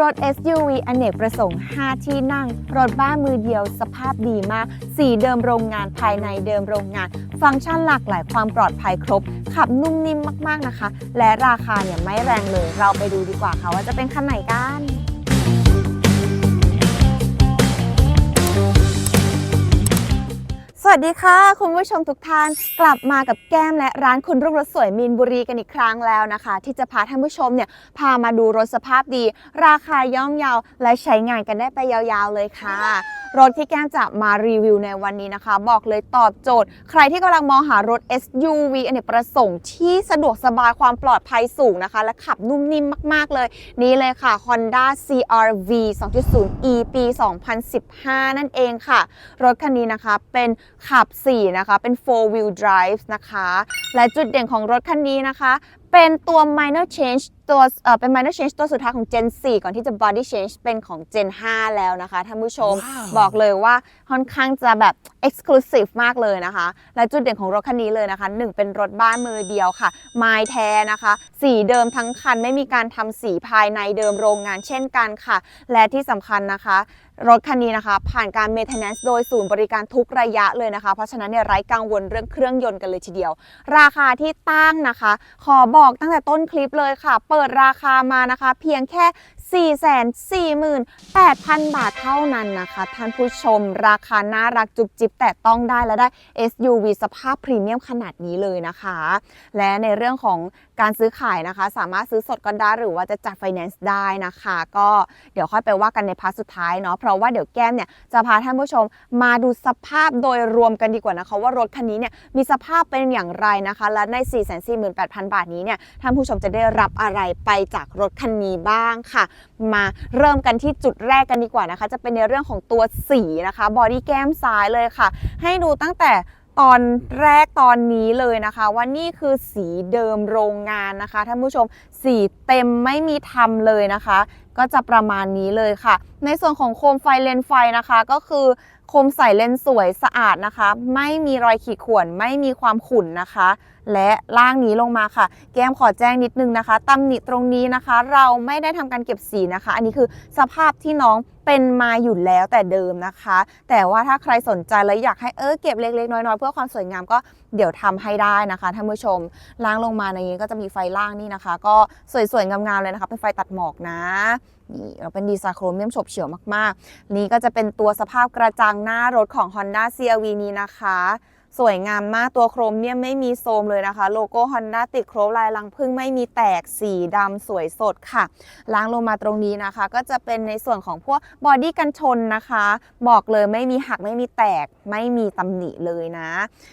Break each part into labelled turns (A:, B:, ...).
A: รถ SUV อเนกประสงค์ 5 ที่นั่ง รถบ้านมือเดียวสภาพดีมาก สีเดิมโรงงานภายในเดิมโรงงาน ฟังก์ชันหลากหลายความปลอดภัยครบ ขับนุ่มนิ่มมากๆนะคะ และราคาเนี่ยไม่แรงเลย เราไปดูดีกว่าค่ะว่าจะเป็นคันไหนกัน สวัสดีค่ะ คุณผู้ชมทุกท่านกลับมากับแก้มและร้านคุณรุ่งรถสวยมีนบุรีกันอีกครั้งแล้วนะคะ ที่จะพาท่านผู้ชมเนี่ยพามาดูรถสภาพดี ราคาย่อมเยาและใช้งานกันได้ไปยาวๆเลยค่ะรถที่แก้มจะมารีวิวในวันนี้นะคะ บอกเลยตอบโจทย์ ใครที่กำลังมองหารถ SUV อเนกประสงค์ที่สะดวกสบายความปลอดภัยสูงนะคะ และขับนุ่มนิ่มมาก ๆ เลย นี่เลยค่ะ Honda CRV 2.0 E ปี 2015 นั่นเองค่ะ รถคันนี้นะคะเป็นขับ 4 นะคะ เป็น 4 wheel drive นะคะ และจุดเด่นของรถคันนี้นะคะ เป็นตัว minor change ตัวเอ่อเป็น minor change ตัวสุดท้ายของ Gen 4 ก่อนที่จะ body change เป็นของ Gen 5 แล้วนะคะท่านผู้ชม
B: ว้าว
A: บอกเลยว่าค่อนข้างจะแบบ exclusive มากเลยนะคะ และจุดเด่นของรถคันนี้เลยนะคะหนึ่งเป็นรถบ้านมือเดียวค่ะ ไม้แท้นะคะ สีเดิมทั้งคันไม่มีการทำสีภายในเดิมโรงงานเช่นกันค่ะ และที่สำคัญนะคะ รถคันนี้นะคะ ผ่านการ maintenance โดยศูนย์บริการทุกระยะเลยนะคะ เพราะฉะนั้นเนี่ยไร้กังวลเรื่องเครื่องยนต์กันเลยทีเดียว ราคาที่ตั้งนะคะ ขอบอกตั้งแต่ต้นคลิปเลยค่ะ เปิดราคามานะคะ เพียงแค่ 448,000 บาทเท่านั้นนะคะ ท่านผู้ชมราคาน่ารักจุบจิบแต่ต้องได้และได้ SUV สภาพพรีเมียมขนาดนี้เลยนะคะ และในเรื่องของการซื้อขายนะคะ สามารถซื้อสดก็ได้หรือว่าจะจัดไฟแนนซ์ได้นะคะ ก็เดี๋ยวค่อยไปว่ากันในพาร์ทสุดท้ายเนาะเพราะว่าเดี๋ยวแก้มเนี่ยจะพาท่านผู้ชมมาดูสภาพโดยรวมกันดีกว่านะคะว่ารถคันนี้เนี่ยมีสภาพเป็นอย่างไรนะคะ และใน 448,000 บาทนี้เนี่ยท่านผู้ชมจะได้รับอะไรไปจากรถคันนี้บ้างค่ะมาเริ่มกันที่จุดแรกกันดีกว่านะคะ จะเป็นในเรื่องของตัวสีนะคะบอดี้แก้มซ้ายเลยค่ะ ให้ดูตั้งแต่ตอนแรกตอนนี้เลยนะคะ ว่านี่คือสีเดิมโรงงานนะคะท่านผู้ชมสีเต็มไม่มีทำเลยนะคะ ก็จะประมาณนี้เลยค่ะ ในส่วนของโคมไฟเลนไฟนะคะก็คือ คมใสเลนส์สวยสะอาดนะคะ ไม่มีรอยขีดข่วน ไม่มีความขุ่นนะคะ และล่างนี้ลงมาค่ะ แก้มขอแจ้งนิดนึงนะคะตำหนิตรงนี้นะคะ เราไม่ได้ทำการเก็บสีนะคะ อันนี้คือสภาพที่น้องเป็นมาอยู่แล้วแต่เดิมนะคะ แต่ว่าถ้าใครสนใจแล้วอยากให้เออเก็บเล็กๆ น้อยๆ เพื่อความสวยงามก็เดี๋ยวทำให้ได้นะคะท่านผู้ชมล่างลงมาในนี้ก็จะมีไฟล่างนี่นะคะ ก็สวยๆงามๆเลยนะคะ เป็นไฟตัดหมอกนะ นี่เราเป็นดีไซน์โครเมียมฉบเฉียวมากๆ นี่ก็จะเป็นตัวสภาพกระจังหน้ารถของ Honda CRV นี้นะคะ สวยงามมากตัวโครมเมียไม่มีโซมเลยนะคะ โลโก้ Honda ติดโครบลายลังพึ่งไม่มีแตกสีดำสวยสดค่ะ ล้างลงมาตรงนี้นะคะ ก็จะเป็นในส่วนของพวกบอดี้กันชนนะคะ บอกเลยไม่มีหักไม่มีแตกไม่มีตำหนิเลยนะ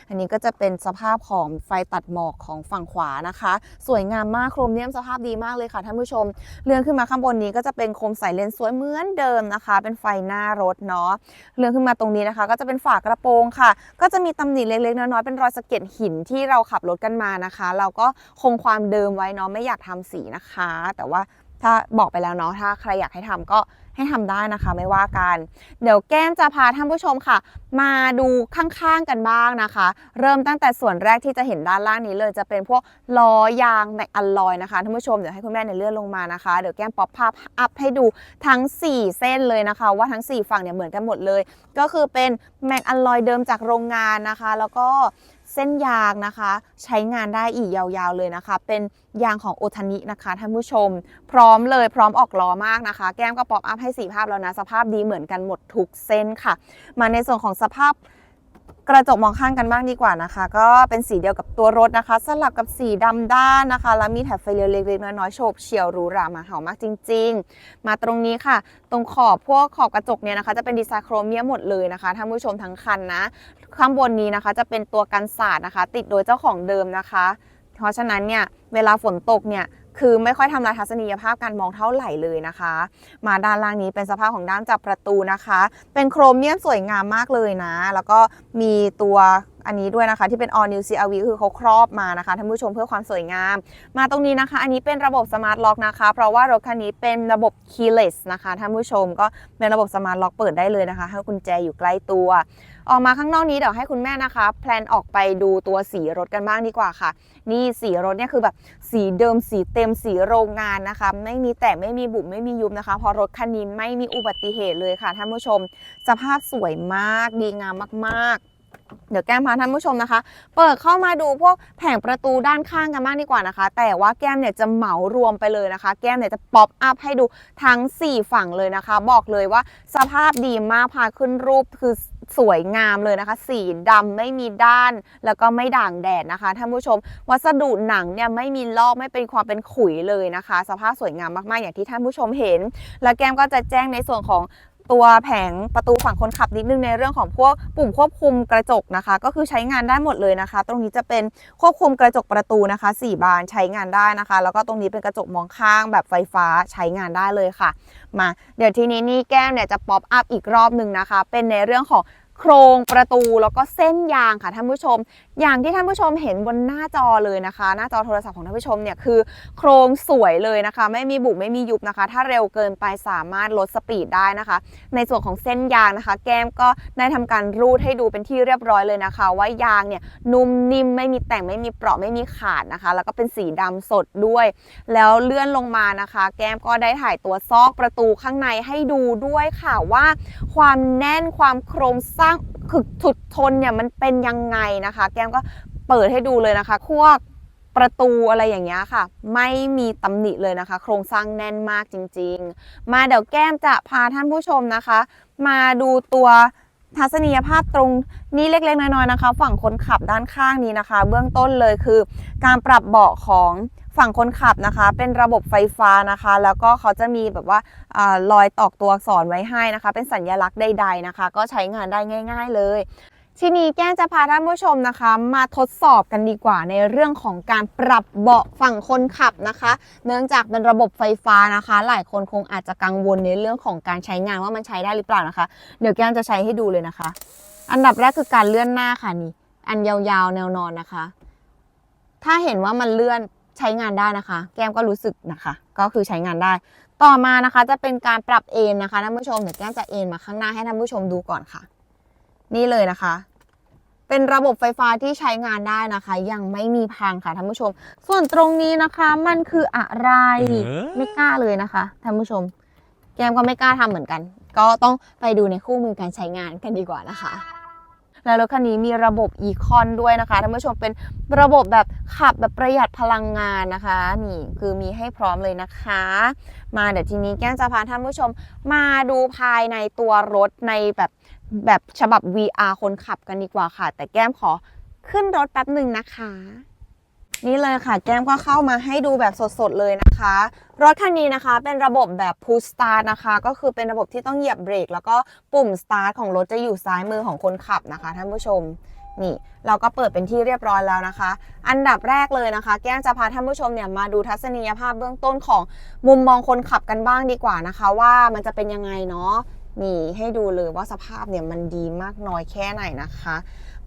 A: อันนี้ก็จะเป็นสภาพของไฟตัดหมอกของฝั่งขวานะคะ สวยงามมากโครมเมียสภาพดีมากเลยค่ะท่านผู้ชม เลื่อนขึ้นมาข้างบนนี้ก็จะเป็นโคมใสเลนส์สวยเหมือนเดิมนะคะ เป็นไฟหน้ารถเนาะเลื่อนขึ้นมาตรงนี้นะคะ ก็จะเป็นฝากระโปรงค่ะ ก็จะมีตำหนิเล็กๆน้อยๆเป็นรอยสะเก็ดหินที่เราขับรถกันมานะคะ เราก็คงความเดิมไว้เนาะไม่อยากทำสีนะคะ แต่ว่าถ้าบอกไปแล้วเนาะถ้าใครอยากให้ทำก็ ให้ทำได้นะคะไม่ว่ากัน เดี๋ยวแก้มจะพาท่านผู้ชมค่ะ มาดูข้างๆกันบ้างนะคะ เริ่มตั้งแต่ส่วนแรกที่จะเห็นด้านล่างนี้เลยจะเป็นพวกล้อยางแม็กอลลอยนะคะท่านผู้ชมเดี๋ยวให้คุณแม่เนี่ยเลื่อนลงมานะคะเดี๋ยวแก้มป๊อปภาพอัพให้ดูทั้ง 4 เส้นเลยนะคะ ว่าทั้ง 4 ฝั่งเนี่ยเหมือนกันหมดเลย ก็คือเป็นแมกอลลอยเดิมจากโรงงานนะคะ แล้วก็ เส้นยางนะคะ ใช้งานได้อีกยาวๆเลยนะคะ เป็นยางของโอทานินะคะท่านผู้ชม พร้อมเลยพร้อมออกล้อมากนะคะ แก้มก็ป๊อปอัพให้สีภาพแล้วนะ สภาพดีเหมือนกันหมดทุกเส้นค่ะ มาในส่วนของสภาพกระจกมองข้างกันบ้างดีกว่านะคะ ก็เป็นสีเดียวกับตัวรถนะคะ สลับกับสีดำด้านนะคะ แล้วมีแถบไฟเลี้ยวเล็กๆน้อยๆโฉบเฉี่ยวหรูหรามาเห่ามากจริง ๆ มาตรงนี้ค่ะ ตรงขอบพวกขอบกระจกเนี่ยนะคะ จะเป็นดีไซน์โครเมียมหมดเลยนะคะท่านผู้ชมทั้งคันนะ ข้างบนนี้นะคะ จะเป็นตัวกันสาดนะคะ ติดโดยเจ้าของเดิมนะคะ เพราะฉะนั้นเนี่ยเวลาฝนตกเนี่ยคือไม่ค่อยทำลายทัศนียภาพการมองเท่าไหร่เลยนะคะ มาด้านล่างนี้เป็นสภาพของด้านจับประตูนะคะ เป็นโครเมียมสวยงามมากเลยนะ แล้วก็มีตัวอันนี้ด้วยนะคะ ที่เป็น all new CRV คือเขาครอบมานะคะท่านผู้ชมเพื่อความสวยงาม มาตรงนี้นะคะ อันนี้เป็นระบบ smart lock นะคะ เพราะว่ารถคันนี้เป็นระบบ keyless นะคะท่านผู้ชมก็เป็นระบบ smart lock เปิดได้เลยนะคะให้กุญแจอยู่ใกล้ตัว ออกมาข้างนอกนี้เดี๋ยวให้คุณแม่นะคะ แพลนออกไปดูตัวสีรถกันบ้างดีกว่าค่ะ นี่สีรถเนี่ยคือแบบสีเดิมสีเต็มสีโรงงานนะคะ ไม่มีแตกไม่มีบุบไม่มียุบนะคะ เพราะรถคันนี้ไม่มีอุบัติเหตุเลยค่ะท่านผู้ชม สภาพสวยมากดีงามมากๆเดี๋ยวแก้มพาท่านผู้ชมนะคะ เปิดเข้ามาดูพวกแผงประตูด้านข้างกันบ้างดีกว่านะคะ แต่ว่าแก้มเนี่ยจะเหมารวมไปเลยนะคะ แก้มเนี่ยจะป๊อปอัพให้ดูทั้ง 4 ฝั่งเลยนะคะ บอกเลยว่าสภาพดีมากพาขึ้นรูปคือ สวยงามเลยนะคะ สีดำไม่มีด้าน แล้วก็ไม่ด่างแดดนะคะท่านผู้ชม วัสดุหนังเนี่ยไม่มีลอกไม่เป็นความเป็นขุยเลยนะคะ สภาพสวยงามมากๆอย่างที่ท่านผู้ชมเห็น แล้วแก้มก็จะแจ้งในส่วนของ ตัวแผงประตูฝั่งคนขับนิดนึงในเรื่องของพวกปุ่มควบคุมกระจกนะคะ ก็คือใช้งานได้หมดเลยนะคะ ตรงนี้จะเป็นควบคุมกระจกประตูนะคะ 4 บานใช้งานได้นะคะ แล้วก็ตรงนี้เป็นกระจกมองข้างแบบไฟฟ้าใช้งานได้เลยค่ะ มาเดี๋ยวทีนี้นี่แก้มเนี่ยจะป๊อปอัพอีกรอบหนึ่งนะคะ เป็นในเรื่องของโครงประตูแล้วก็เส้นยางค่ะท่านผู้ชมอย่างที่ท่านผู้ชมเห็นบนหน้าจอเลยนะคะ หน้าจอโทรศัพท์ของท่านผู้ชมเนี่ยคือ โครงสวยเลยนะคะ ไม่มีบุไม่มียุบนะคะ ถ้าเร็วเกินไปสามารถลดสปีดได้นะคะ ในส่วนของเส้นยางนะคะ แก้มก็ได้ทำการรูดให้ดูเป็นที่เรียบร้อยเลยนะคะ ว่ายางเนี่ยนุ่มนิ่มไม่มีแต่งไม่มีเปราะไม่มีขาดนะคะ แล้วก็เป็นสีดำสดด้วย แล้วเลื่อนลงมานะคะ แก้มก็ได้ถ่ายตัวซอกประตูข้างในให้ดูด้วยค่ะว่า ความแน่นความโครงสร้างคือถุดทนเนี่ยมันเป็นยังไงนะคะ แก้มก็เปิดให้ดูเลยนะคะพวกประตูอะไรอย่างเงี้ยค่ะ ไม่มีตำหนิเลยนะคะ โครงสร้างแน่นมากจริง ๆ มาเดี๋ยวแก้มจะพาท่านผู้ชมนะคะ มาดูตัวทัศนียภาพตรงนี้เล็กๆน้อยๆนะคะ ฝั่งคนขับด้านข้างนี้นะคะ เบื้องต้นเลยคือ การปรับเบาะของ ฝั่งคนขับนะคะ เป็นระบบไฟฟ้านะคะ แล้วก็เขาจะมีแบบว่าอรอยตอกตัวอักษรไว้ให้นะคะ เป็นสัญลักษณ์ใด ๆนะคะ ก็ใช้งานได้ง่าย ๆ เลยทีนี้แก้มจะพาท่านผู้ชมนะคะ มาทดสอบกันดีกว่าในเรื่องของการปรับเบาะฝั่งคนขับนะคะ เนื่องจากเป็นระบบไฟฟ้านะคะ หลายคนคงอาจจะกังวลในเรื่องของการใช้งานว่ามันใช้ได้หรือเปล่านะคะ เดี๋ยวแก้มจะใช้ให้ดูเลยนะคะ อันดับแรกคือการเลื่อนหน้าค่ะนี่อันยาวๆแนวนอนนะคะ ถ้าเห็นว่ามันเลื่อน ใช้งานได้นะคะ แก้มก็รู้สึกนะคะ ก็คือใช้งานได้ ต่อมานะคะจะเป็นการปรับเอนนะคะท่านผู้ชมเดี๋ยวแก้มจะเอนมาข้างหน้าให้ท่านผู้ชมดูก่อนค่ะ นี่เลยนะคะ เป็นระบบไฟฟ้าที่ใช้งานได้นะคะ ยังไม่มีพังค่ะท่านผู้ชม ส่วนตรงนี้นะคะมันคืออะไร
B: เอ๊ะ
A: ไม่กล้าเลยนะคะท่านผู้ชม แก้มก็ไม่กล้าทำเหมือนกัน ก็ต้องไปดูในคู่มือการใช้งานกันดีกว่านะคะ แล้วรถคันนี้มีระบบอีคอนด้วยนะคะท่านผู้ชมเป็นระบบแบบขับแบบประหยัดพลังงานนะคะ นี่คือมีให้พร้อมเลยนะคะ มาเดี๋ยวทีนี้แก้มจะพาท่านผู้ชมมาดูภายในตัวรถในแบบแบบฉบับ VR คนขับกันดีกว่าค่ะ แต่แก้มขอขึ้นรถแป๊บหนึ่งนะคะ นี่เลยค่ะ แก้มก็เข้ามาให้ดูแบบสดๆเลยนะคะ รถคันนี้นะคะเป็นระบบแบบ push start นะคะ ก็คือเป็นระบบที่ต้องเหยียบเบรก แล้วก็ปุ่ม start ของรถจะอยู่ซ้ายมือของคนขับนะคะท่านผู้ชมนี่เราก็เปิดเป็นที่เรียบร้อยแล้วนะคะ อันดับแรกเลยนะคะ แก้มจะพาท่านผู้ชมเนี่ยมาดูทัศนียภาพเบื้องต้นของมุมมองคนขับกันบ้างดีกว่านะคะ ว่ามันจะเป็นยังไงเนาะนี่ให้ดูเลยว่าสภาพเนี่ยมันดีมากน้อยแค่ไหนนะคะ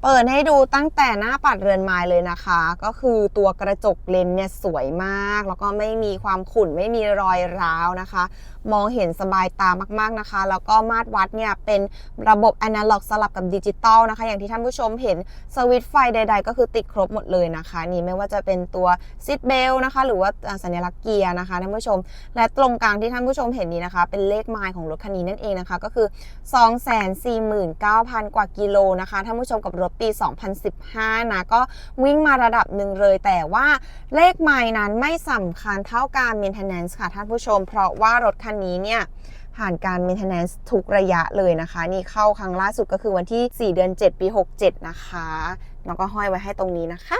A: เปิดให้ดูตั้งแต่หน้าปัดเรือนไม้เลยนะคะ ก็คือตัวกระจกเลนส์เนี่ยสวยมาก แล้วก็ไม่มีความขุ่นไม่มีรอยร้าวนะคะ มองเห็นสบายตามากๆนะคะ แล้วก็มาตรวัดเนี่ยเป็นระบบอนาล็อกสลับกับดิจิตอลนะคะ อย่างที่ท่านผู้ชมเห็นสวิตช์ไฟใด ๆ ก็คือติดครบหมดเลยนะคะ นี่ไม่ว่าจะเป็นตัวซิทเบลนะคะ หรือว่าสัญลักษณ์เกียร์นะคะท่านผู้ชม และตรงกลางที่ท่านผู้ชมเห็นนี้นะคะ เป็นเลขไมล์ของรถคันนี้นั่นเองนะคะ ก็คือ 249,000 กว่ากิโลนะคะท่านผู้ชมกับรถปี 2015 นะ ก็วิ่งมาระดับหนึ่งเลย แต่ว่าเลขไมล์นั้นไม่สำคัญเท่าการ maintenance ค่ะท่านผู้ชม เพราะว่ารถคันนี้เนี่ยผ่านการ maintenance ทุกระยะเลยนะคะ นี่เข้าครั้งล่าสุดก็คือวันที่ 4 เดือน 7 ปี 67 นะคะแล้วก็ห้อยไว้ให้ตรงนี้นะคะ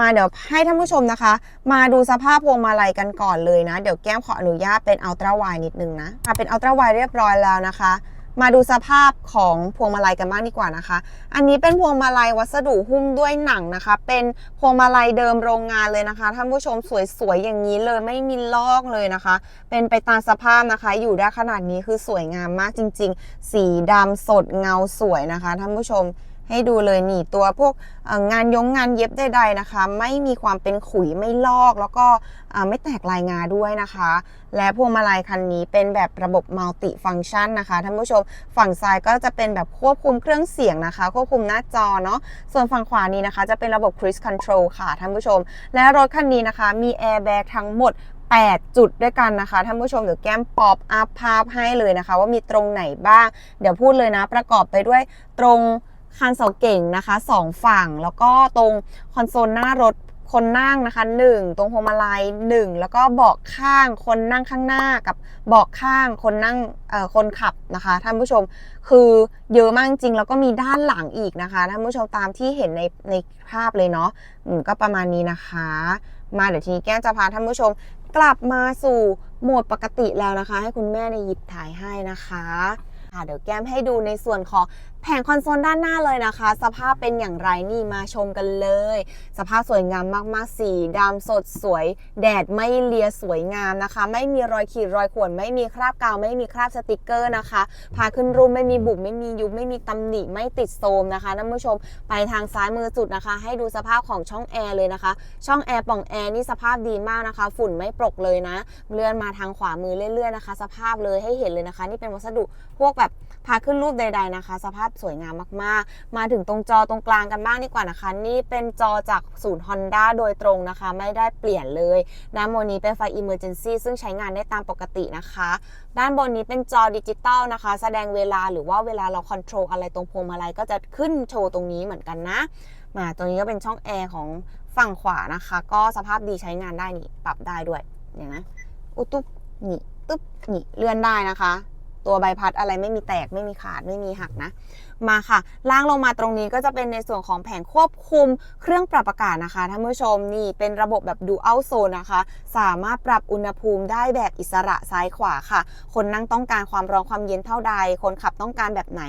A: มาเดี๋ยวให้ท่านผู้ชมนะคะ มาดูสภาพพวงมาลัยกันก่อนเลยนะ เดี๋ยวแก้มขออนุญาตเป็นอัลตร้าไวนิดนึงนะอะเป็นอัลตร้าไวเรียบร้อยแล้วนะคะ มาดูสภาพของพวงมาลัยกันบ้างดีกว่านะคะ อันนี้เป็นพวงมาลัยวัสดุหุ้มด้วยหนังนะคะ เป็นพวงมาลัยเดิมโรงงานเลยนะคะท่านผู้ชมสวยๆอย่างนี้เลยไม่มีลอกเลยนะคะ เป็นไปตามสภาพนะคะ อยู่ได้ขนาดนี้คือสวยงามมากจริง ๆ สีดำสดเงาสวยนะคะท่านผู้ชม ให้ดูเลยนี่ตัวพวกงานยงงานเย็บใดๆนะคะ ไม่มีความเป็นขุยไม่ลอก แล้วก็ไม่แตกลายงาด้วยนะคะ และพวงมาลัยคันนี้เป็นแบบระบบมัลติฟังชันนะคะท่านผู้ชมฝั่งซ้ายก็จะเป็นแบบควบคุมเครื่องเสียงนะคะ ควบคุมหน้าจอเนาะส่วนฝั่งขวานี้นะคะ จะเป็นระบบ Cruise Control ค่ะท่านผู้ชม และรถคันนี้นะคะ มีแอร์แบ็กทั้งหมด8 จุดด้วยกันนะคะท่านผู้ชมเดี๋ยวแก้มป๊อปอัพภาพให้เลยนะคะ ว่ามีตรงไหนบ้าง เดี๋ยวพูดเลยนะประกอบไปด้วยตรง คันเสาเก่งนะคะสองฝั่ง แล้วก็ตรงคอนโซลหน้ารถคนนั่งนะคะ 1 ตรงพวงมาลัย1 แล้วก็เบาะข้างคนนั่งข้างหน้ากับเบาะข้างคนนั่งเอ่อคนขับนะคะท่านผู้ชมคือเยอะมากจริงแล้วก็มีด้านหลังอีกนะคะท่านผู้ชมตามที่เห็นในในภาพเลยเนาะอืมก็ประมาณนี้นะคะ มาเดี๋ยวทีนี้แก้มจะพาท่านผู้ชมกลับมาสู่โหมดปกติแล้วนะคะ ให้คุณแม่ในหยิบถ่ายให้นะคะค่ะเดี๋ยวแก้มให้ดูในส่วนของ แผงคอนโซลด้านหน้าเลยนะคะ สภาพเป็นอย่างไรนี่มาชมกันเลย สภาพสวยงามมากๆ สีดำสดสวย แดดไม่เลียสวยงามนะคะ ไม่มีรอยขีดรอยข่วนไม่มีคราบกาว ไม่มีคราบสติกเกอร์นะคะ พาขึ้นรูปไม่มีบุบไม่มียุบไม่มีตำหนิไม่ติดโทรมนะคะท่านผู้ชมไปทางซ้ายมือสุดนะคะ ให้ดูสภาพของช่องแอร์เลยนะคะ ช่องแอร์ป่องแอร์นี่สภาพดีมากนะคะ ฝุ่นไม่ปรกเลยนะ เลื่อนมาทางขวามือเรื่อยๆนะคะ สภาพเลยให้เห็นเลยนะคะ นี่เป็นวัสดุพวกแบบพาขึ้นรูปใด ๆนะคะ สภาพสวยงามมากๆ มาถึงตรงจอตรงกลางกันบ้างดีกว่านะคะ นี่เป็นจอจากศูนย์ Honda โดยตรงนะคะ ไม่ได้เปลี่ยนเลยด้านบนนี้เป็นไฟ Emergency ซึ่งใช้งานได้ตามปกตินะคะ ด้านบนนี้เป็นจอดิจิตอลนะคะ แสดงเวลาหรือว่าเวลาเราคอนโทรลอะไรตรงพวงมาลัยก็จะขึ้นโชว์ตรงนี้เหมือนกันนะมาตรงนี้ก็เป็นช่องแอร์ของฝั่งขวานะคะ ก็สภาพดีใช้งานได้นี่ปรับได้ด้วยอย่างนะอุยตุ๊บนี่ตุ๊บนี่เลื่อนได้นะคะ ตัวใบพัดอะไรไม่มีแตกไม่มีขาดไม่มีหักนะ มาค่ะ ล่างลงมาตรงนี้ก็จะเป็นในส่วนของแผงควบคุมเครื่องปรับอากาศนะคะท่านผู้ชมนี่เป็นระบบแบบดูอัลโซนนะคะ สามารถปรับอุณหภูมิได้แบบอิสระซ้ายขวาค่ะ คนนั่งต้องการความร้อนความเย็นเท่าใด คนขับต้องการแบบไหน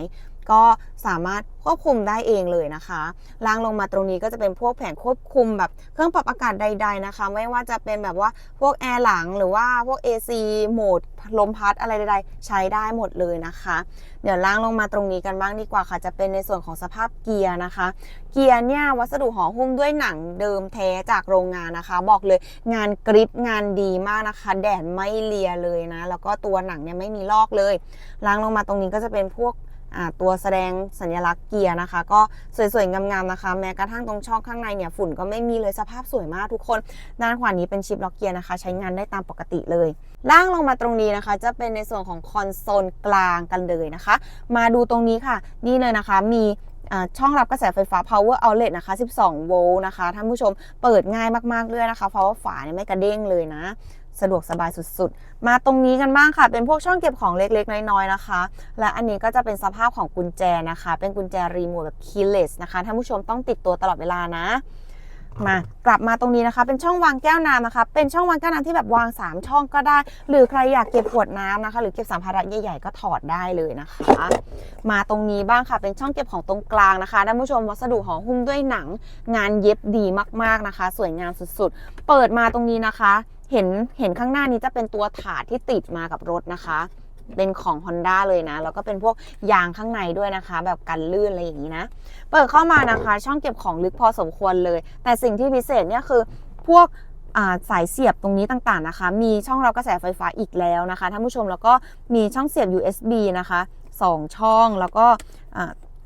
A: ก็สามารถควบคุมได้เองเลยนะคะล่างลงมาตรงนี้ก็จะเป็นพวกแผงควบคุมแบบเครื่องปรับอากาศใด ๆนะคะ ไม่ว่าจะเป็นแบบว่าพวกแอร์หลังหรือว่าพวก AC โหมดลมพัดอะไรใดๆ ใช้ได้หมดเลยนะคะ เดี๋ยวล่างลงมาตรงนี้กันบ้างดีกว่าค่ะ จะเป็นในส่วนของสภาพเกียร์นะคะ เกียร์เนี่ยวัสดุห่อหุ้มด้วยหนังเดิมแท้จากโรงงานนะคะ บอกเลยงานกริปงานดีมากนะคะ แดดไม่เลียเลยนะ แล้วก็ตัวหนังเนี่ยไม่มีลอกเลยล่างลงมาตรงนี้ก็จะเป็นพวก ตัวแสดงสัญลักษณ์เกียร์นะคะ ก็สวยๆงามๆนะคะ แม้กระทั่งตรงช่องข้างในเนี่ยฝุ่นก็ไม่มีเลยสภาพสวยมากทุกคน ด้านขวานี้เป็นชิปล็อกเกียร์นะคะ ใช้งานได้ตามปกติเลย ล่างลงมาตรงนี้นะคะ จะเป็นในส่วนของคอนโซลกลางกันเลยนะคะ มาดูตรงนี้ค่ะ นี่เลยนะคะมีช่องรับกระแสไฟฟ้า power outlet นะคะ 12 โวลต์นะคะ ท่านผู้ชมเปิดง่ายมากๆเลยนะคะ เพราะว่าฝาเนี่ยไม่กระเด้งเลยนะ สะดวกสบายสุดๆ มาตรงนี้กันบ้างค่ะ เป็นพวกช่องเก็บของเล็กๆ น้อยๆ นะคะ และอันนี้ก็จะเป็นสภาพของกุญแจนะคะ เป็นกุญแจรีโมทแบบ keyless นะคะท่านผู้ชมต้องติดตัวตลอดเวลานะมากลับมาตรงนี้นะคะ เป็นช่องวางแก้วน้ำนะคะ เป็นช่องวางแก้วน้ำที่แบบวาง 3 ช่องก็ได้ หรือใครอยากเก็บขวดน้ำนะคะ หรือเก็บสัมภาระใหญ่ๆก็ถอดได้เลยนะคะ มาตรงนี้บ้างค่ะ เป็นช่องเก็บของตรงกลางนะคะท่านผู้ชมวัสดุห่อหุ้มด้วยหนัง งานเย็บดีมากๆนะคะ สวยงามสุดๆ เปิดมาตรงนี้นะคะ เห็นเห็นข้างหน้านี้จะเป็นตัวถาดที่ติดมากับรถนะคะ เป็นของ Honda เลยนะ แล้วก็เป็นพวกยางข้างในด้วยนะคะ แบบกันลื่นอะไรอย่างนี้นะ เปิดเข้ามานะคะ ช่องเก็บของลึกพอสมควรเลย แต่สิ่งที่พิเศษเนี่ยคือพวกาสายเสียบตรงนี้ต่างๆนะคะ มีช่องรับกระแสไฟฟ้าอีกแล้วนะคะท่านผู้ชมแล้วก็มีช่องเสียบ USB นะคะ 2 ช่องแล้วก็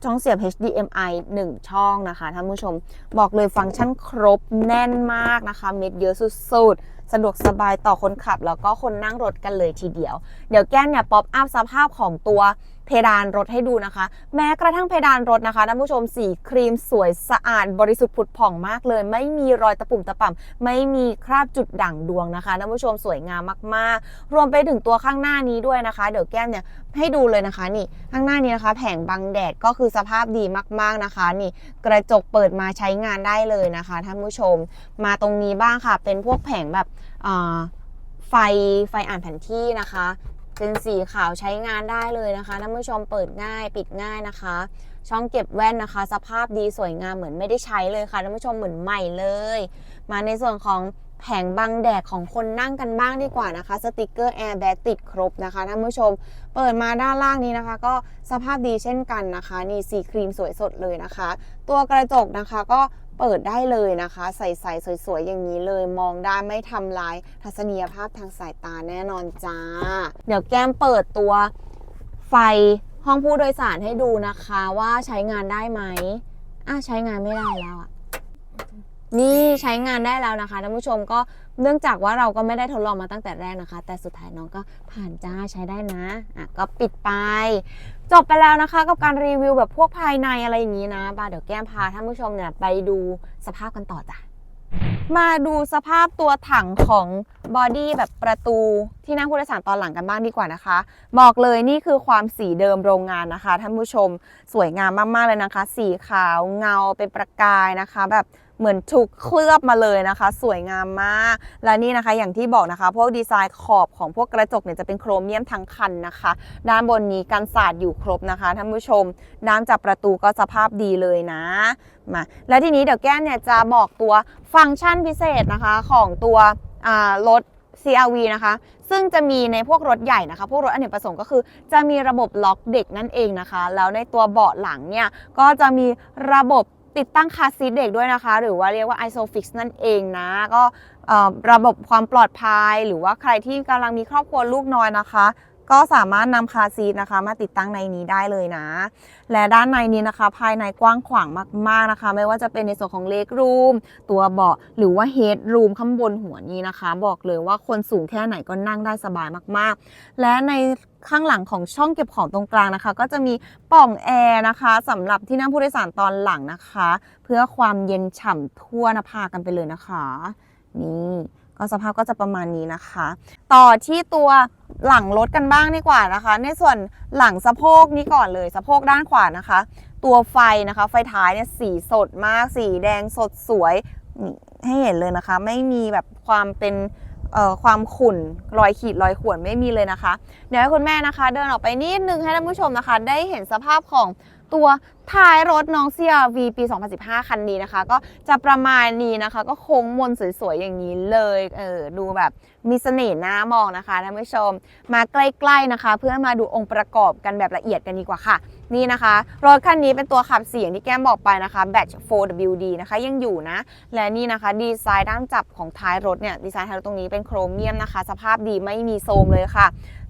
A: ช่องเสียบ HDMI 1 ช่องนะคะท่านผู้ชมบอกเลยฟังก์ชันครบแน่นมากนะคะ เม็ดเยอะสุดๆ สะดวกสบายต่อคนขับ แล้วก็คนนั่งรถกันเลยทีเดียว เดี๋ยวแก้มเนี่ยป๊อปอัพสภาพของตัว เพดานรถให้ดูนะคะ แม้กระทั่งเพดานรถนะคะท่านผู้ชมสีครีมสวยสะอาดบริสุทธิ์ผุดผ่องมากเลย ไม่มีรอยตะปุ่มตะป่ำไม่มีคราบจุดด่างดวงนะคะท่านผู้ชมสวยงามมากๆ รวมไปถึงตัวข้างหน้านี้ด้วยนะคะ เดี๋ยวแก้มเนี่ยให้ดูเลยนะคะนี่ข้างหน้านี้นะคะ แผงบังแดดก็คือสภาพดีมากๆนะคะ นี่กระจกเปิดมาใช้งานได้เลยนะคะท่านผู้ชม มาตรงนี้บ้างค่ะ เป็นพวกแผงแบบอ่าไฟไฟอ่านแผนที่นะคะ เป็นสีขาวใช้งานได้เลยนะคะท่านผู้ชมเปิดง่ายปิดง่ายนะคะ ช่องเก็บแว่นนะคะ สภาพดีสวยงามเหมือนไม่ได้ใช้เลยค่ะท่านผู้ชมเหมือนใหม่เลย มาในส่วนของแผงบังแดดของคนนั่งกันบ้างดีกว่านะคะ สติกเกอร์แอร์แบ็ติดครบนะคะท่านผู้ชม เปิดมาด้านล่างนี้นะคะ ก็สภาพดีเช่นกันนะคะ นี่สีครีมสวยสดเลยนะคะ ตัวกระจกนะคะก็ เปิดได้เลยนะคะ ใสๆสวยๆอย่างนี้เลย มองได้ไม่ทำลายทัศนียภาพทางสายตาแน่นอนจ้า เดี๋ยวแก้มเปิดตัวไฟห้องผู้โดยสารให้ดูนะคะว่าใช้งานได้ไหมอะใช้งานไม่ได้แล้วอะ นี่ใช้งานได้แล้วนะคะท่านผู้ชมก็เนื่องจากว่าเราก็ไม่ได้ทดลองมาตั้งแต่แรกนะคะ แต่สุดท้ายน้องก็ผ่านจ้าใช้ได้นะอะก็ปิดไป จบไปแล้วนะคะกับการรีวิวแบบพวกภายในอะไรอย่างนี้นะบาเดี๋ยวแก้มพาท่านผู้ชมเนี่ยไปดูสภาพกันต่อจ้ะมาดูสภาพตัวถังของบอดี้แบบประตูที่นั่งผู้โดยสารตอนหลังกันบ้างดีกว่านะคะ บอกเลยนี่คือความสีเดิมโรงงานนะคะท่านผู้ชมสวยงามมากๆเลยนะคะ สีขาวเงาเป็นประกายนะคะ แบบ เหมือนถูกเคลือบมาเลยนะคะ สวยงามมาก และนี่นะคะอย่างที่บอกนะคะ พวกดีไซน์ขอบของพวกกระจกเนี่ยจะเป็นโครเมียมทั้งคันนะคะ ด้านบนนี้กันสาดอยู่ครบนะคะท่านผู้ชม ด้านจับประตูก็สภาพดีเลยนะมาและทีนี้เดี๋ยวแก้มเนี่ยจะบอกตัวฟังก์ชันพิเศษนะคะของตัวรถ CRV นะคะ ซึ่งจะมีในพวกรถใหญ่นะคะ พวกรถอเนกประสงค์ก็คือ จะมีระบบล็อกเด็กนั่นเองนะคะ แล้วในตัวเบาะหลังเนี่ย ก็จะมีระบบ ติดตั้งคาซีเด็กด้วยนะคะ หรือว่าเรียกว่า ISOFIX นั่นเองนะ ก็ระบบความปลอดภัย หรือว่าใครที่กำลังมีครอบครัวลูกน้อยนะคะ ก็สามารถนำคาซีทนะคะ มาติดตั้งในนี้ได้เลยนะ และด้านในนี้นะคะ ภายในกว้างขวางมาก ๆนะคะ ไม่ว่าจะเป็นในส่วนของเลกรูมตัวเบาะหรือว่าเฮดรูมข้างบนหัวนี้นะคะ บอกเลยว่าคนสูงแค่ไหนก็นั่งได้สบายมาก ๆ และในข้างหลังของช่องเก็บของตรงกลางนะคะ ก็จะมีป่องแอร์นะคะสำหรับที่นั่งผู้โดยสารตอนหลังนะคะ เพื่อความเย็นฉ่ำทั่วหนภากันไปเลยนะคะ นี่ก็สภาพก็จะประมาณนี้นะคะ ต่อที่ตัว หลังรถกันบ้างดีกว่านะคะ ในส่วนหลังสะโพกนี้ก่อนเลยสะโพกด้านขวานะคะ ตัวไฟนะคะ ไฟท้ายเนี่ยสีสดมาก สีแดงสดสวยให้เห็นเลยนะคะ ไม่มีแบบความเป็นเอ่อความขุ่นรอยขีดรอยข่วนไม่มีเลยนะคะ เดี๋ยวให้คุณแม่นะคะ เดินออกไปนิดนึงให้ท่านผู้ชมนะคะ ได้เห็นสภาพของ ตัวท้ายรถน้อง CRV ปี 2015 คันนี้นะคะ ก็จะประมาณนี้นะคะ ก็โค้งมนสวยๆ อย่างนี้เลยเออดูแบบมีเสน่ห์หน้ามองนะคะท่านผู้ชม มาใกล้ๆนะคะ เพื่อมาดูองค์ประกอบกันแบบละเอียดกันดีกว่าค่ะ นี่นะคะ รถคันนี้เป็นตัวขับเสียงที่แก้มบอกไปนะคะ Batch 4WD นะคะ ยังอยู่นะ และนี่นะคะ ดีไซน์ด้านจับของท้ายรถเนี่ย ดีไซน์ท้ายรถตรงนี้เป็นโครเมียมนะคะ สภาพดีไม่มีโทรมเลยค่ะ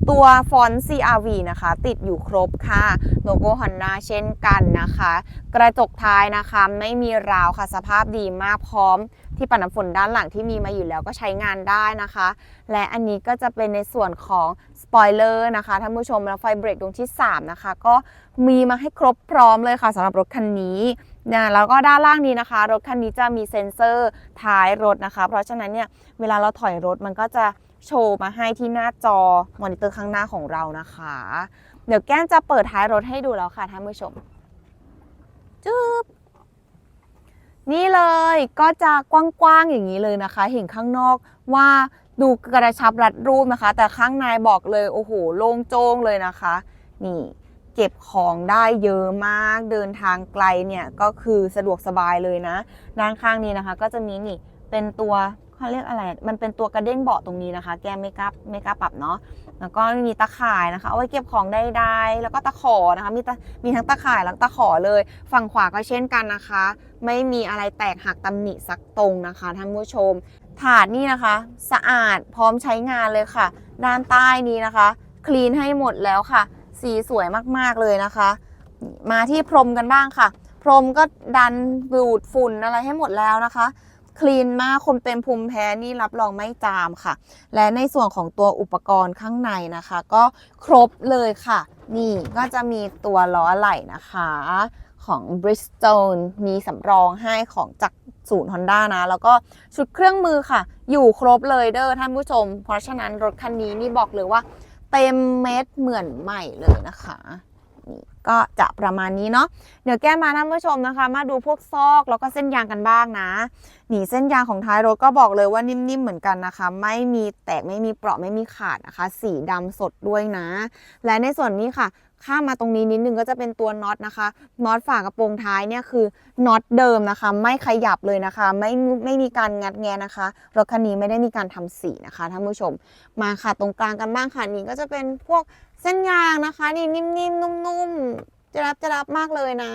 A: ตัวฟอนต์ CRV นะคะ ติดอยู่ครบค่ะ โลโก้ Honda เช่นกันนะคะ กระจกท้ายนะคะ ไม่มีราวค่ะ สภาพดีมากพร้อมที่ปัดน้ำฝนด้านหลังที่มีมาอยู่แล้วก็ใช้งานได้นะคะ และอันนี้ก็จะเป็นในส่วนของ ปอยเลอร์นะคะท่านผู้ชมแล้วไฟเบรกดวงที่ 3 นะคะ ก็มีมาให้ครบพร้อมเลยค่ะสำหรับรถคันนี้นะแล้วก็ด้านล่างนี้นะคะ รถคันนี้จะมีเซ็นเซอร์ท้ายรถนะคะ เพราะฉะนั้นเนี่ยเวลาเราถอยรถมันก็จะโชว์มาให้ที่หน้าจอมอนิเตอร์ข้างหน้าของเรานะคะ เดี๋ยวแก้มจะเปิดท้ายรถให้ดูแล้วค่ะท่านผู้ชมจึ๊บนี่เลยก็จะกว้างๆอย่างนี้เลยนะคะ เห็นข้างนอกว่า ดูกระชับรัดรูปนะคะ แต่ข้างในบอกเลยโอ้โหโล่งโจ้งเลยนะคะ นี่เก็บของได้เยอะมากเดินทางไกลเนี่ยก็คือสะดวกสบายเลยนะ ด้านข้างนี้นะคะ ก็จะมีนี่เป็นตัวเขาเรียกอะไร มันเป็นตัวกระเด้งเบาะตรงนี้นะคะ แกไม่กล้าไม่กล้าปรับเนาะ แล้วก็มีตะข่ายนะคะ เอาไว้เก็บของได้ได้ แล้วก็ตะขอนะคะ มีตะมีทั้งตะข่ายแล้วตะขอเลย ฝั่งขวาก็เช่นกันนะคะ ไม่มีอะไรแตกหักตำหนิสักตรงนะคะท่านผู้ชม ถาดนี่นะคะ สะอาดพร้อมใช้งานเลยค่ะ ด้านใต้นี้นะคะ คลีนให้หมดแล้วค่ะ สีสวยมากๆเลยนะคะ มาที่พรมกันบ้างค่ะ พรมก็ดันดูดฝุ่นอะไรให้หมดแล้วนะคะคลีนมากคนเป็นภูมิแพ้นี่รับรองไม่จามค่ะ และในส่วนของตัวอุปกรณ์ข้างในนะคะ ก็ครบเลยค่ะ นี่ก็จะมีตัวล้ออะไหล่นะคะ ของ Bridgestone มีสำรองให้ของจากศูนย์ Honda นะ แล้วก็ชุดเครื่องมือค่ะ อยู่ครบเลยเด้อท่านผู้ชม เพราะฉะนั้นรถคันนี้นี่บอกเลยว่า เต็มเม็ดเหมือนใหม่เลยนะคะนี่ก็จะประมาณนี้เนาะเดี๋ยวแก้มาท่านผู้ชมนะคะ มาดูพวกซอกแล้วก็เส้นยางกันบ้างนะนี่เส้นยางของท้ายรถก็บอกเลยว่านิ่มๆเหมือนกันนะคะ ไม่มีแตกไม่มีเปราะไม่มีขาดนะคะ สีดำสดด้วยนะ และในส่วนนี้ค่ะ ข้ามมาตรงนี้นิดนึงก็จะเป็นตัวน็อตนะคะน็อตฝากระโปรงท้ายเนี่ยคือน็อตเดิมนะคะ ไม่ขยับเลยนะคะ ไม่ไม่มีการงัดแงะนะคะรถคันนี้ไม่ได้มีการทำสีนะคะท่านผู้ชมมาค่ะตรงกลางกันบ้างค่ะนี่ก็จะเป็นพวกเส้นยางนะคะ นี่นิ่มๆนุ่มๆจะรับจะรับมากเลยนะ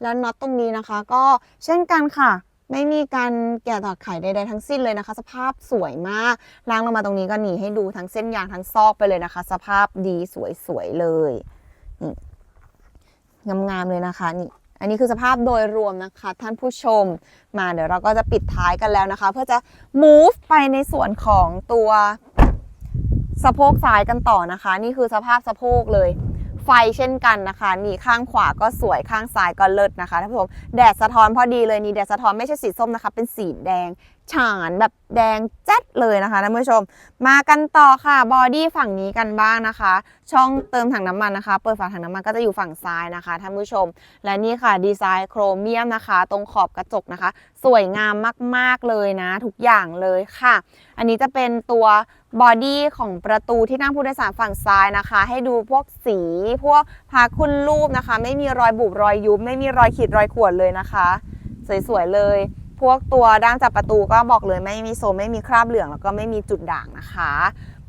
A: แล้วน็อตตรงนี้นะคะ ก็เช่นกันค่ะไม่มีการแกะถอดไข่ใดๆทั้งสิ้นเลยนะคะ สภาพสวยมากล้างลงมาตรงนี้ก็หนีให้ดูทั้งเส้นยางทั้งซอกไปเลยนะคะ สภาพดีสวยๆเลย งามๆเลยนะคะนี่อันนี้คือสภาพโดยรวมนะคะ ท่านผู้ชมมาเดี๋ยวเราก็จะปิดท้ายกันแล้วนะคะ เพื่อจะ move ไปในส่วนของตัวสะโพกซ้ายกันต่อนะคะ นี่คือสภาพสะโพกเลย ไฟเช่นกันนะคะนี่ข้างขวาก็สวยข้างซ้ายก็เลิศนะคะท่านผู้ชมแดดสะท้อนพอดีเลยนี่แดดสะท้อนไม่ใช่สีส้มนะคะ เป็นสีแดง ฉานแบบแดงแจ๊ดเลยนะคะท่านผู้ชม มากันต่อค่ะบอดี้ฝั่งนี้กันบ้างนะคะ ช่องเติมถังน้ำมันนะคะ เปิดฝาถังน้ำมันก็จะอยู่ฝั่งซ้ายนะคะท่านผู้ชม และนี่ค่ะดีไซน์โครเมียมนะคะ ตรงขอบกระจกนะคะ สวยงามมากๆเลยนะ ทุกอย่างเลยค่ะ อันนี้จะเป็นตัวบอดี้ของประตูที่นั่งผู้โดยสารฝั่งซ้ายนะคะ ให้ดูพวกสีพวกพาคุณรูปนะคะ ไม่มีรอยบุบรอยยุบไม่มีรอยขีดรอยข่วนเลยนะคะ สวยๆเลย พวกตัวด้านจับประตูก็บอกเลยไม่มีโซมไม่มีคราบเหลือง แล้วก็ไม่มีจุดด่างนะคะ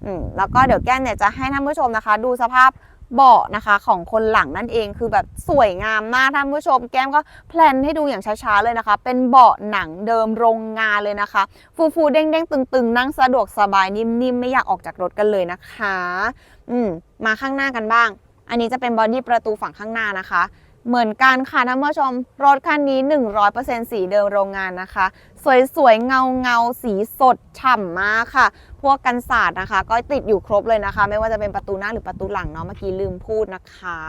A: อืมแล้วก็เดี๋ยวแก้มเนี่ยจะให้ท่านผู้ชมนะคะ ดูสภาพเบาะนะคะของคนหลังนั่นเองคือแบบสวยงามมากท่านผู้ชม แก้มก็แพลนให้ดูอย่างช้าๆเลยนะคะ เป็นเบาะหนังเดิมโรงงานเลยนะคะ ฟูฟูๆเด้งๆ ตึงๆ นั่งสะดวกสบายนิ่มๆ ไม่อยากออกจากรถกันเลยนะคะ อืมมาข้างหน้ากันบ้าง อันนี้จะเป็นบอดี้ประตูฝั่งข้างหน้านะคะ เหมือนกันค่ะท่านผู้ชม รถคันนี้ 100%สีเดิมโรงงานนะคะ สวยๆ เงาเงาๆสีสดฉ่ำมากค่ะ พวกกันศาสตร์นะคะ ก็ติดอยู่ครบเลยนะคะ ไม่ว่าจะเป็นประตูหน้าหรือประตูหลังเนาะเมื่อกี้ลืมพูดนะคะ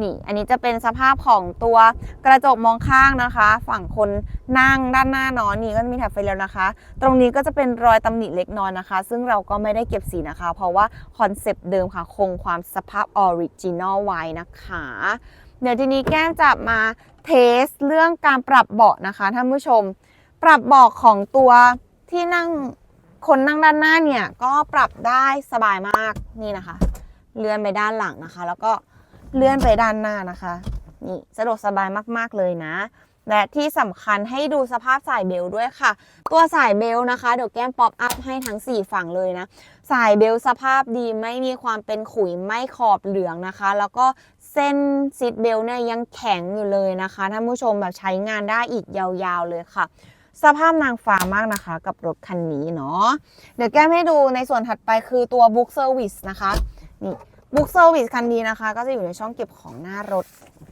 A: นี่ อันนี้จะเป็นสภาพของตัวกระจกมองข้างนะคะ ฝั่งคนนั่งด้านหน้าเนาะนี่ก็มีแถบไฟเลี้ยวนะคะ ตรงนี้ก็จะเป็นรอยตำหนิเล็กน้อยนะคะ ซึ่งเราก็ไม่ได้เก็บสีนะคะ เพราะว่าคอนเซปต์เดิมค่ะคงความสภาพออริจินอลไว้นะคะ เดี๋ยวทีนี้แก้มจะมาเทสเรื่องการปรับเบาะนะคะท่านผู้ชม ปรับเบาะของตัวที่นั่งคนนั่งด้านหน้าเนี่ยก็ปรับได้สบายมากนี่นะคะ เลื่อนไปด้านหลังนะคะ แล้วก็เลื่อนไปด้านหน้านะคะนี่สะดวกสบายมากๆเลยนะและที่สำคัญให้ดูสภาพสายเบลต์ด้วยค่ะ ตัวสายเบลต์นะคะ เดี๋ยวแก้มป๊อปอัพให้ทั้ง 4 ฝั่งเลยนะ สายเบลต์สภาพดีไม่มีความเป็นขุยไม่ขอบเหลืองนะคะ แล้วก็เส้นซีทเบลเนี่ยยังแข็งอยู่เลยนะคะท่านผู้ชมแบบใช้งานได้อีกยาวๆเลยค่ะ สภาพนางฟ้ามากนะคะ กับรถคันนี้เนาะเดี๋ยวแก้มให้ดูในส่วนถัดไปคือตัว Book Service นะคะนี่ Book Service คันนี้นะคะ ก็จะอยู่ในช่องเก็บของหน้ารถ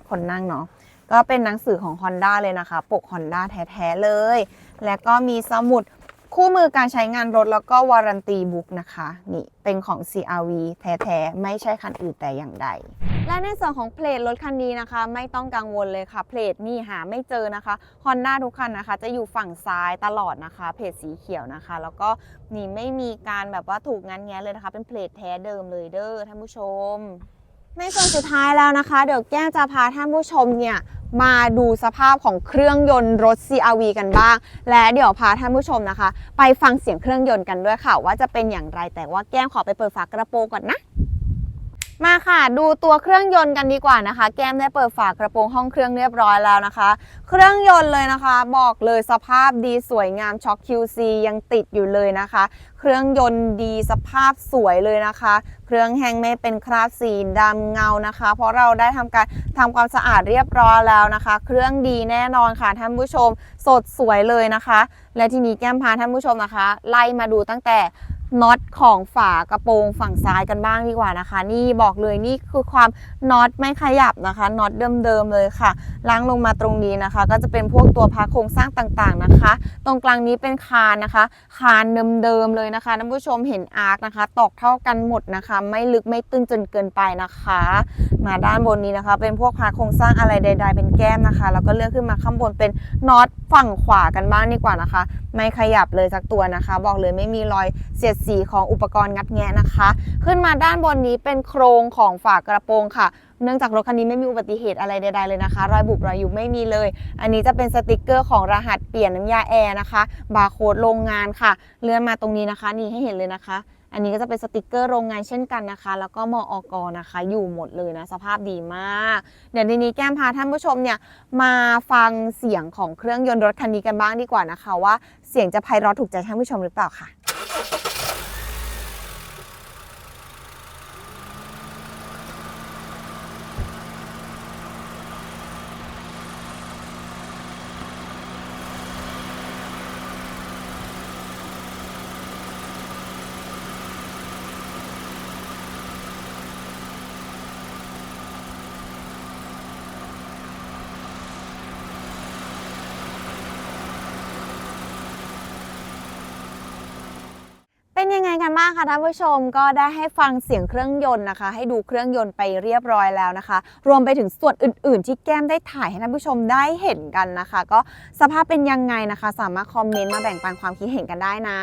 A: คนนั่งเนาะก็เป็นหนังสือของ Honda เลยนะคะ ปก Honda แท้ๆเลย และก็มีสมุด คู่มือการใช้งานรถแล้วก็วารันตีบุ๊กนะคะ นี่เป็นของ CRV แท้ๆ ไม่ใช่คันอื่นแต่อย่างใด และในส่วนของเพลทรถคันนี้นะคะ ไม่ต้องกังวลเลยค่ะ เพลทนี่หาไม่เจอนะคะ Honda ทุกคันนะคะ จะอยู่ฝั่งซ้ายตลอดนะคะ เพจสีเขียวนะคะ แล้วก็นี่ไม่มีการแบบว่าถูกงันแงะเลยนะคะ เป็นเพลทแท้เดิมเลยเด้อท่านผู้ชม ในส่วนสุดท้ายแล้วนะคะ เดี๋ยวแก้มจะพาท่านผู้ชมเนี่ยมาดูสภาพของเครื่องยนต์รถ CRV กันบ้าง และเดี๋ยวพาท่านผู้ชมนะคะ ไปฟังเสียงเครื่องยนต์กันด้วยค่ะ ว่าจะเป็นอย่างไรแต่ว่าแก้มขอไปเปิดฝากระโปรงก่อนนะ มาค่ะ ดูตัวเครื่องยนต์กันดีกว่านะคะ แก้มได้เปิดฝากระโปรงห้องเครื่องเรียบร้อยแล้วนะคะ เครื่องยนต์เลยนะคะ บอกเลยสภาพดีสวยงามช็อค QC ยังติดอยู่เลยนะคะ เครื่องยนต์ดีสภาพสวยเลยนะคะ เครื่องแห้งไม่เป็นคราบสีดำเงานะคะ เพราะเราได้ทำการทำความสะอาดเรียบร้อยแล้วนะคะ เครื่องดีแน่นอนค่ะท่านผู้ชมสดสวยเลยนะคะ และทีนี้แก้มพาท่านผู้ชมนะคะ ไล่มาดูตั้งแต่ น็อตของฝากระโปรงฝั่งซ้ายกันบ้างดีกว่านะคะ นี่บอกเลยนี่คือความน็อตไม่ขยับนะคะน็อตเดิมๆเลยค่ะล้างลงมาตรงนี้นะคะ ก็จะเป็นพวกตัวพาโครงสร้างต่างๆนะคะ ตรงกลางนี้เป็นคานนะคะ คานเดิมๆเลยนะคะท่านผู้ชมเห็นอาร์คนะคะ ตอกเท่ากันหมดนะคะ ไม่ลึกไม่ตื้นจนเกินไปนะคะ มาด้านบนนี้นะคะ เป็นพวกพาโครงสร้างอะไรใด ๆ เป็นแก้มนะคะแล้วก็เลื่อนขึ้นมาข้างบนเป็นน็อตฝั่งขวากันบ้างดีกว่านะคะ ไม่ขยับเลยสักตัวนะคะ บอกเลยไม่มีรอยเสียดสีของอุปกรณ์งัดแงะนะคะ ขึ้นมาด้านบนนี้เป็นโครงของฝากระโปรงค่ะ เนื่องจากรถคันนี้ไม่มีอุบัติเหตุอะไรใดๆเลยนะคะ รอยบุบรอยยุบไม่มีเลย อันนี้จะเป็นสติกเกอร์ของรหัสเปลี่ยนน้ำยาแอร์นะคะ บาร์โค้ดโรงงานค่ะ เลื่อนมาตรงนี้นะคะ นี่ให้เห็นเลยนะคะ อันนี้ก็จะเป็นสติกเกอร์โรงงานเช่นกันนะคะ แล้วก็มออกนะคะ อยู่หมดเลยนะ สภาพดีมาก เดี๋ยวทีนี้แก้มพาท่านผู้ชมเนี่ยมาฟังเสียงของเครื่องยนต์รถคันนี้กันบ้างดีกว่านะคะ ว่าเสียงจะไพเราะถูกใจท่านผู้ชมหรือเปล่าค่ะ ยังไงกั นบ้างคะท่านผู้ชมก็ได้ให้ฟังเสียงเครื่องยนต์นะคะ ให้ดูเครื่องยนต์ไปเรียบร้อยแล้วนะคะ รวมไปถึงส่วนอื่น ๆ ที่แก้มได้ถ่ายให้ท่านผู้ชมได้เห็นกันนะคะ ก็สภาพเป็นยังไงนะคะ สามารถคอมเมนต์มาแบ่งปันความคิดเห็นกันได้นะ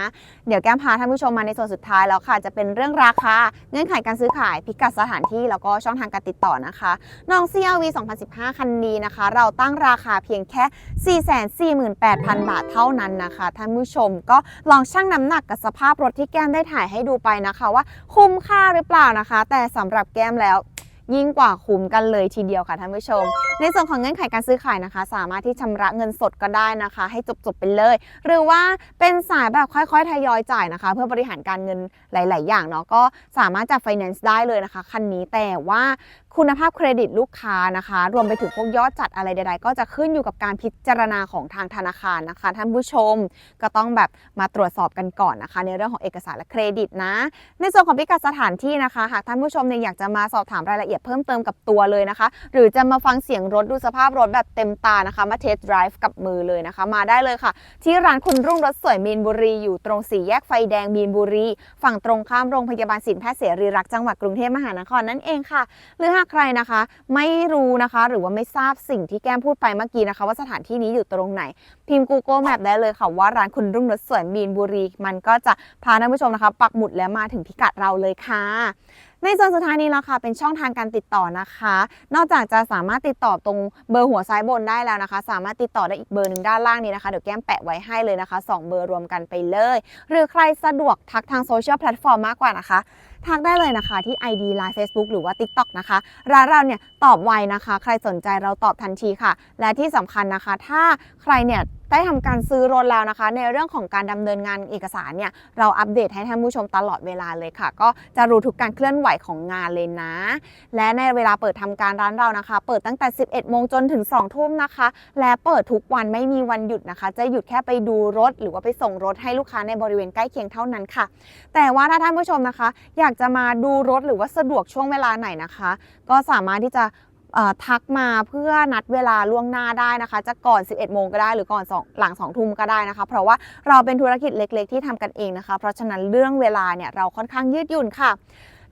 A: เดี๋ยวแก้มพาท่านผู้ชมมาในส่วนสุดท้ายแล้วค่ะ จะเป็นเรื่องราคาเงื่อนไขการซื้อขายพิกัดสถานที่แล้วก็ช่องทางการติดต่อนะคะน้อง CRV 2015 คันนี้นะคะ เราตั้งราคาเพียงแค่ 448,000 บาทเท่านั้นนะคะท่านผู้ชมก็ลองชั่งน้ำหนักกับสภาพรถที่แก้มได้ถ่ายให้ดูไปนะคะว่าคุ้มค่าหรือเปล่านะคะ แต่สำหรับแก้มแล้วยิ่งกว่าคุ้มกันเลยทีเดียวค่ะท่านผู้ชม ในส่วนของเงื่อนไขการซื้อขายนะคะ สามารถที่ชำระเงินสดก็ได้นะคะ ให้จบๆไปเลย หรือว่าเป็นสายแบบค่อยๆทยอยจ่ายนะคะ เพื่อบริหารการเงินหลาย ๆ อย่างเนาะก็สามารถจัดไฟแนนซ์ได้เลยนะคะคันนี้แต่ว่า คุณภาพเครดิตลูกค้านะคะ รวมไปถึงพวกยอดจัดอะไรใด ๆ ก็จะขึ้นอยู่กับการพิจารณาของทางธนาคารนะคะ ท่านผู้ชมก็ต้องแบบมาตรวจสอบกันก่อนนะคะ ในเรื่องของเอกสารและเครดิตนะ ในส่วนของพิกัดสถานที่นะคะหากท่านผู้ชมเนี่ยอยากจะมาสอบถามรายละเอียดเพิ่มเติมกับตัวเลยนะคะ หรือจะมาฟังเสียงรถดูสภาพรถแบบเต็มตานะคะ มาเทสต์ไดรฟ์กับมือเลยนะคะ มาได้เลยค่ะ ที่ร้านคุณรุ่งรถสวยมีนบุรีอยู่ตรงสี่แยกไฟแดงมีนบุรี ฝั่งตรงข้ามโรงพยาบาลสินแพทย์เสรีรักษ์จังหวัดกรุงเทพมหานครนั่นเองค่ะ หรือหากใครนะคะ ไม่รู้นะคะ หรือว่าไม่ทราบสิ่งที่แก้มพูดไปเมื่อกี้นะคะ ว่าสถานที่นี้อยู่ตรงไหน พิมพ์ Google Map ได้เลยค่ะว่าร้านคุณรุ่งรถสวยมีนบุรี มันก็จะพาท่านผู้ชมนะคะ ปักหมุดและมาถึงพิกัดเราเลยค่ะในส่วนสุดท้ายนี้แล้วค่ะเป็นช่องทางการติดต่อนะคะ นอกจากจะสามารถติดต่อตรงเบอร์หัวซ้ายบนได้แล้วนะคะ สามารถติดต่อได้อีกเบอร์หนึ่งด้านล่างนี้นะคะเดี๋ยวแก้มแปะไว้ให้เลยนะคะสองเบอร์รวมกันไปเลย หรือใครสะดวกทักทางโซเชียลแพลตฟอร์มมากกว่านะคะ ทักได้เลยนะคะที่ ID Line Facebook หรือว่า TikTok นะคะร้านเราเนี่ยตอบไวนะคะ ใครสนใจเราตอบทันทีค่ะ และที่สำคัญนะคะ ถ้าใครเนี่ยได้ทำการซื้อรถแล้วนะคะ ในเรื่องของการดำเนินงานเอกสารเนี่ยเราอัปเดตให้ท่านผู้ชมตลอดเวลาเลยค่ะ ก็จะรู้ทุกการเคลื่อนไหวของงานเลยนะ และในเวลาเปิดทำการร้านเรานะคะ เปิดตั้งแต่ 11 โมงจนถึง 2 ทุ่มนะคะ และเปิดทุกวันไม่มีวันหยุดนะคะ จะหยุดแค่ไปดูรถ หรือว่าไปส่งรถให้ลูกค้าในบริเวณใกล้เคียงเท่านั้นค่ะ แต่ว่าถ้าท่านผู้ชมนะคะ อยากจะมาดูรถหรือว่าสะดวกช่วงเวลาไหนนะคะ ก็สามารถที่จะ ทักมาเพื่อนัดเวลาล่วงหน้าได้นะคะ จะก่อน 11 โมงก็ได้หรือก่อน 2 หลัง 2 ทุ่มก็ได้นะคะ เพราะว่าเราเป็นธุรกิจเล็ก ๆ ที่ทำกันเองนะคะ เพราะฉะนั้นเรื่องเวลาเนี่ยเราค่อนข้างยืดหยุ่นค่ะ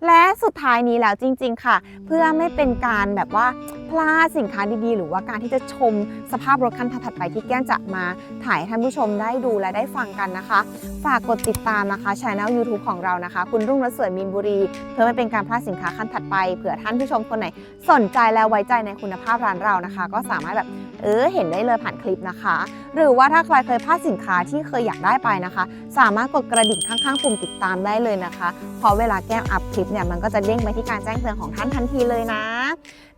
A: และสุดท้ายนี้แล้วจริง ๆ ค่ะ เพื่อไม่เป็นการแบบว่าพลาดสินค้าดีๆ หรือว่าการที่จะชมสภาพรถคันถัดๆไปที่แก้มจะมาถ่ายให้ท่านผู้ชมได้ดูและได้ฟังกันนะคะ ฝากกดติดตามนะคะช anel YouTube ของเรานะคะ คุณรุ่งรถสวยมีนบุรี เพื่อไม่เป็นการพลาดสินค้าคันถัดไปเผื่อท่านผู้ชมคนไหน สนใจและไว้ใจในคุณภาพร้านเรานะคะ ก็สามารถแบบเออเห็นได้เลยผ่านคลิปนะคะ หรือว่าถ้าใครเคยพลาดสินค้าที่เคยอยากได้ไปนะคะ สามารถกดกระดิ่งข้างๆปุ่มติดตามได้เลยนะคะเพราะเวลาแก้มอัพคลิปเนี่ยมันก็จะเด้งไปที่การแจ้งเตือนของท่านทันทีเลยนะ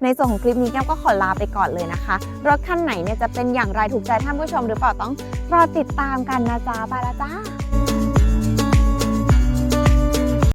A: ในส่วนของคลิปนี้แก้มก็ขอลาไปก่อนเลยนะคะ รถคันไหนเนี่ยจะเป็นอย่างไรถูกใจท่านผู้ชมหรือเปล่าต้องรอติดตามกันนะจ๊ะไปละจ้า